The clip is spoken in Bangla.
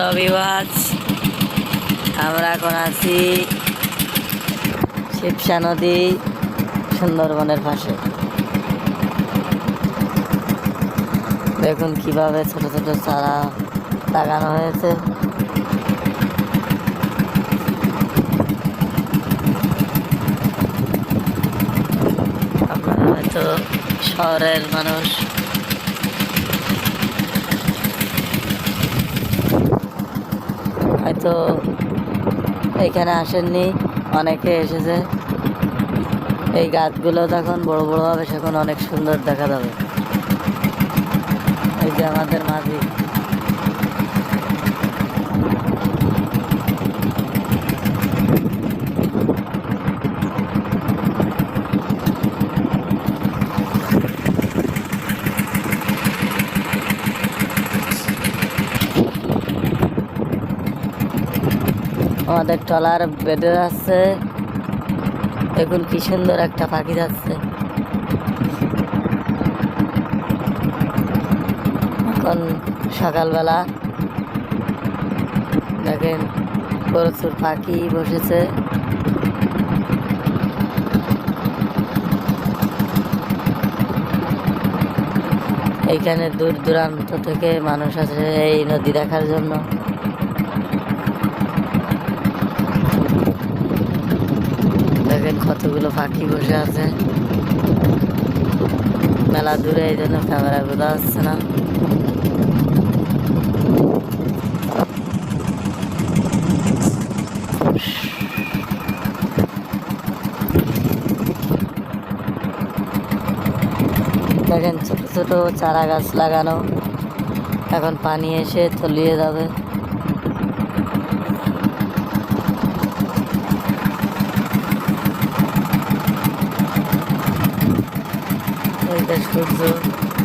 হ্যালো বিওয়াজ আমরা এখন আছি শিবসা নদী সুন্দরবনের পাশে। দেখুন কীভাবে ছোট ছোট চারা লাগানো হয়েছে। আপনারা হয়তো শহরের মানুষ হয়তো এখানে আসেননি, অনেকে এসেছে। এই গাছগুলো তখন বড় বড় হবে সেখানে অনেক সুন্দর দেখা যাবে। এই যে আমাদের মাঝি। আমাদের ট্রলার বেঁধে যাচ্ছে। দেখুন কি সুন্দর একটা পাখি যাচ্ছে। এখন সকালবেলা দেখেন প্রচুর পাখি বসেছে। এইখানে দূর দূরান্ত থেকে মানুষ আছে এই নদী দেখার জন্য। কতগুলো পাখি বসে আছে। মেলা দূরে এই জন্য ক্যামেরা বোঝা যাচ্ছে না। দেখেন ছোট ছোট চারা গাছ লাগানো। এখন পানি এসে তলিয়ে যাবে। এই যে সূর্য